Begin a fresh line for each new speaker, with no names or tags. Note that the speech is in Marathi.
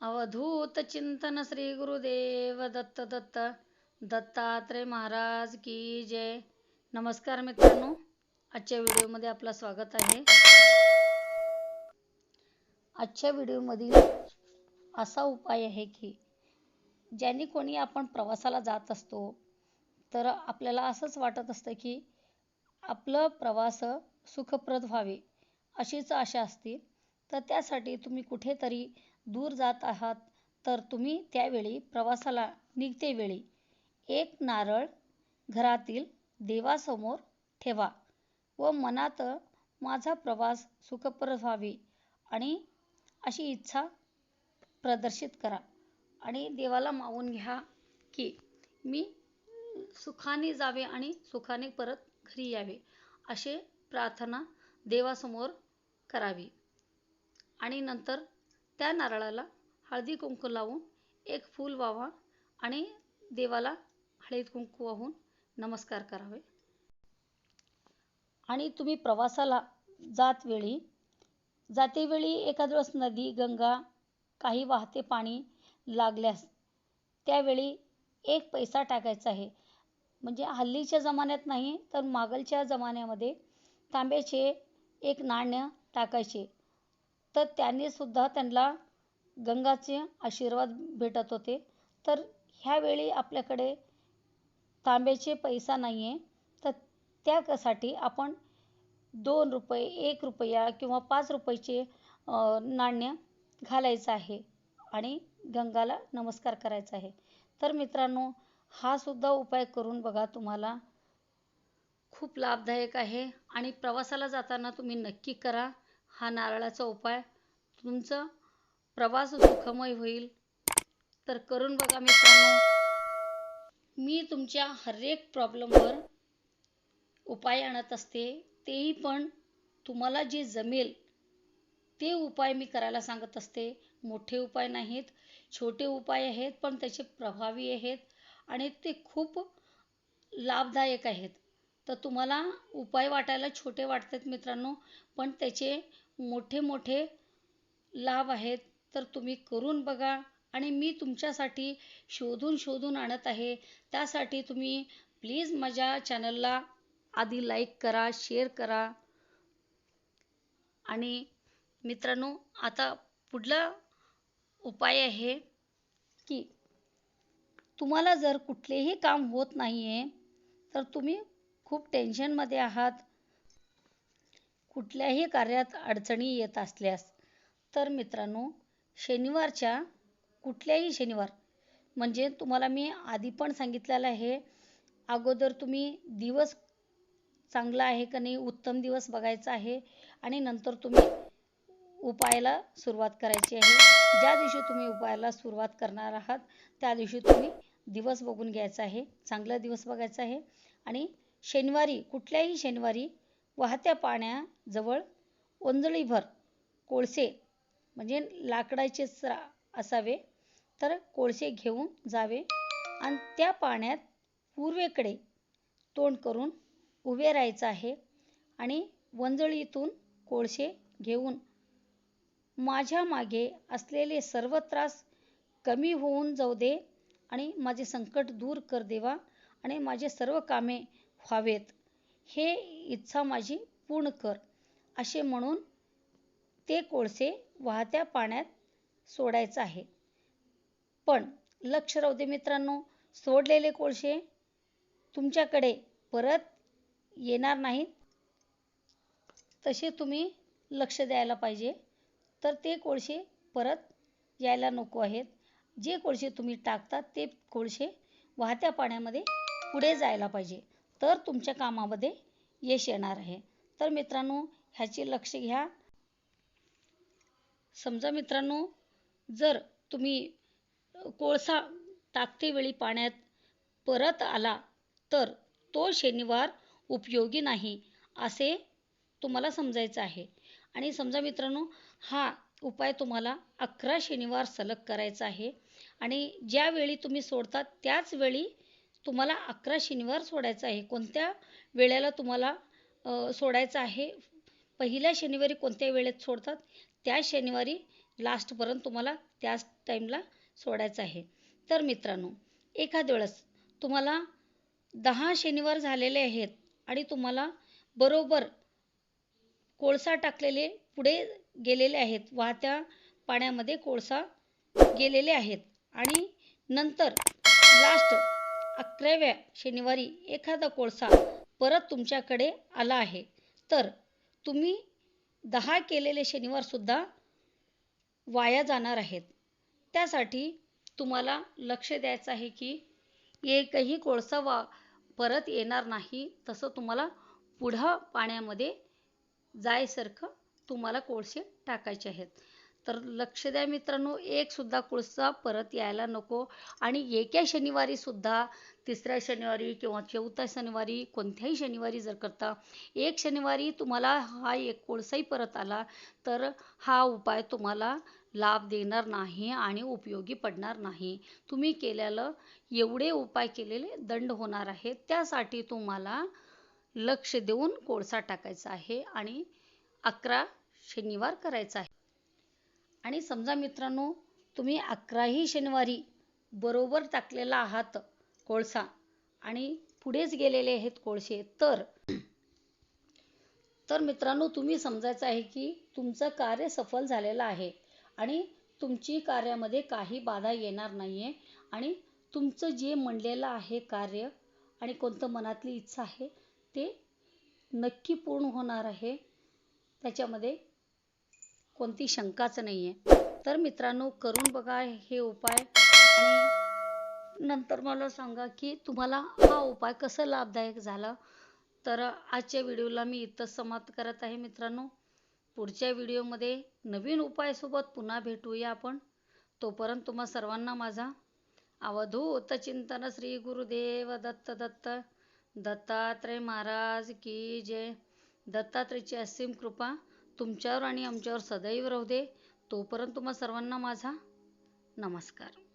अवधूत चिंतन श्री गुरुदेव दत्त दत्त. दत्तात्रय महाराज की जय. नमस्कार मित्रांनो आजच्या व्हिडिओमध्ये आपलं स्वागत आहे. आजच्या व्हिडिओमधील असा उपाय आहे की ज्याने कोणी आपण प्रवासाला जात असतो तर आपल्याला असंच वाटत असतं की आपलं प्रवास सुखप्रद व्हावे अशीच आशा असते तर त्यासाठी तुम्ही कुठेतरी दूर जात आहात तर तुम्ही त्यावेळी प्रवासाला निघते वेळी. एक नारळ घरातील देवासमोर ठेवा व मनात माझा प्रवास सुखप्रद व्हावे आणि अशी इच्छा प्रदर्शित करा. आणि देवाला मावून घ्या की मी सुखाने जावे आणि सुखाने परत घरी यावे असे प्रार्थना देवासमोर करावी. आणि नंतर त्या नारळाला हळदी कुंकू लावून एक फूल वावा आणि देवाला हळदी कुंकू वाहून नमस्कार करावे. आणि तुम्ही प्रवासाला जात वेळी जातेवेळी एखाद वेळेस नदी गंगा काही वाहते पाणी लागल्यास त्यावेळी एक पैसा टाकायचा आहे. म्हणजे हल्लीच्या जमान्यात नाही तर मागलच्या जमान्यामध्ये तांब्याचे एक नाण्य टाकायचे. तर त्यांनी सुद्धा त्यांना गंगाचे आशीर्वाद भेटत होते. तर ह्यावेळी आपल्याकडे तांब्याचे पैसा नाही आहे तर त्यासाठी आपण दोन रुपये एक रुपया किंवा पाच रुपयाचे नाण्य घालायचं आहे आणि गंगाला नमस्कार करायचा आहे. तर मित्रांनो हा सुद्धा उपाय करून बघा तुम्हाला. खूप लाभदायक आहे आणि प्रवासाला जाताना तुम्ही नक्की करा. हा नारळाचा उपाय. तुमचा प्रवास सुखमय होईल. तर करून बघा मित्रांनो. मी तुमच्या हरेक प्रॉब्लेमवर उपाय आणत असते. तेही पण तुम्हाला जे जमेल ते उपाय मी करायला सांगत असते. मोठे उपाय नाहीत छोटे उपाय आहेत पण त्याचे प्रभावी आहेत आणि ते खूप लाभदायक आहेत. तर तुम्हाला उपाय वाटायला छोटे वाटतात मित्रांनो पण त्याचे मोठे मोठे लाभ आहेत तर तुम्ही करून बघा. आणि मी तुमच्यासाठी शोधून शोधून आणत आहे. त्यासाठी तुम्ही प्लीज माझ्या चॅनलला आधी लाईक करा शेअर करा. आणि मित्रांनो आता पुढला उपाय आहे की तुम्हाला जर कुठलेही काम होत नाही आहे तर तुम्ही खूप टेन्शनमध्ये आहात. कुठल्याही कार्यात अडचणी येत असल्यास तर मित्रांनो शनिवारच्या कुठल्याही शनिवार म्हणजे तुम्हाला मी आधी पण सांगितलेलं आहे अगोदर तुम्ही दिवस चांगला आहे का नाही उत्तम दिवस बघायचा आहे आणि नंतर तुम्ही उपायाला सुरुवात करायची आहे. ज्या दिवशी तुम्ही उपायाला सुरुवात करणार आहात त्या दिवशी तुम्ही दिवस बघून घ्यायचा आहे चांगला दिवस बघायचा आहे आणि शनिवारी कुठल्याही शनिवारी वाहत्या पाण्याजवळ ओंजळीभर कोळसे म्हणजे लाकडाचे असावे तर कोळसे घेऊन जावे आणि त्या पाण्यात पूर्वेकडे तोंड करून उभे राहायचं आहे आणि वंजळीतून कोळसे घेऊन माझ्या मागे असलेले सर्व त्रास कमी होऊन जाऊ दे आणि माझे संकट दूर कर देवा आणि माझे सर्व कामे व्हावेत. हे इच्छा माझी पूर्ण कर असे म्हणून ते कोळसे वाहत्या पाण्यात सोडायचं आहे. पण लक्ष राहू दे मित्रांनो सोडलेले कोळसे तुमच्याकडे परत येणार नाहीत. तसे तुम्ही लक्ष द्यायला पाहिजे. तर ते कोळसे परत यायला नको आहेत. जे कोळसे तुम्ही टाकतात ते कोळसे वाहत्या पाण्यामध्ये पुढे जायला पाहिजे. तर तुमच्या कामामध्ये यश येणार आहे. तर मित्रांनो ह्याची लक्ष घ्या. समजा मित्रांनो जर तुम्ही कोळसा टाकते वेळी पाण्यात परत आला तर तो शनिवार उपयोगी नाही असे तुम्हाला समजायचं आहे. आणि समजा मित्रांनो हा उपाय तुम्हाला अकरा शनिवार सलग करायचा आहे. आणि ज्यावेळी तुम्ही सोडतात त्याच वेळी तुम्हाला अकरा शनिवार सोडायचं आहे. कोणत्या वेळेला तुम्हाला सोडायचं आहे? पहिल्या शनिवारी कोणत्या वेळेत सोडतात? त्या शनिवारी लास्टपर्यंत तुम्हाला त्याच टाईमला सोडायचं आहे. तर मित्रांनो एखाद वेळेस तुम्हाला दहा शनिवार झालेले आहेत आणि तुम्हाला बरोबर कोळसा टाकलेले पुढे गेलेले आहेत. वाहत्या पाण्यामध्ये कोळसा गेलेले आहेत. आणि नंतर लास्ट अकराव्या शनिवारी एखादा कोळसा परत तुमच्याकडे आला आहे. तर तुम्ही दहा केलेले शनिवारसुद्धा वाया जाणार आहेत. त्यासाठी तुम्हाला लक्ष द्यायचं आहे की एकही कोळसा वा परत येणार नाही तसं तुम्हाला पुढं पाण्यामध्ये जायसारखं तुम्हाला कोळसे टाकायचे आहेत. तर लक्ष द्या मित्रांनो एकसुद्धा कोळसा परत यायला नको. आणि एका शनिवारीसुद्धा तिसऱ्या शनिवारी किंवा चौथ्या शनिवारी कोणत्याही शनिवारी जर करता एक शनिवारी तुम्हाला हा एक कोळसाही परत आला तर हा उपाय तुम्हाला लाभ देणार नाही आणि उपयोगी पडणार नाही. तुम्ही केलेलं एवढे उपाय केलेले दंड होणार आहे. त्यासाठी तुम्हाला लक्ष देऊन कोळसा टाकायचा आहे आणि अकरा शनिवार करायचा आहे. आणि समजा मित्रांनो तुम्ही अकराही शनिवारी बरोबर टाकलेला आहात कोळसा आणि पुढेच गेलेले आहेत कोळसे तर तर मित्रांनो तुम्ही समजायचं आहे की तुमचं कार्य सफल झालेलं आहे आणि तुमची कार्यामध्ये काही बाधा येणार नाही आहे आणि तुमचं जे म्हणलेलं आहे कार्य आणि कोणतं मनातली इच्छा आहे ते नक्की पूर्ण होणार आहे. त्याच्यामध्ये कोणती शंकाच नाही आहे तर मित्रांनो करून बघा हे उपाय. आणि नंतर मला सांगा की तुम्हाला हा उपाय कसं लाभदायक झाला? तर आजच्या व्हिडिओला मी इथंच समाप्त करत आहे मित्रांनो. पुढच्या व्हिडिओमध्ये नवीन उपायासोबत पुन्हा भेटूया आपण. तोपर्यंत तुम्हा सर्वांना माझा अवधूत चिंतन श्री गुरुदेव दत्त दत्त. दत्तात्रय महाराज की जय. दत्तात्रयची असीम कृपा. तुमच्यावर आणि आमच्यावर सदैव राहू दे. तोपर्यंत तुम्हा सर्वांना माझा नमस्कार.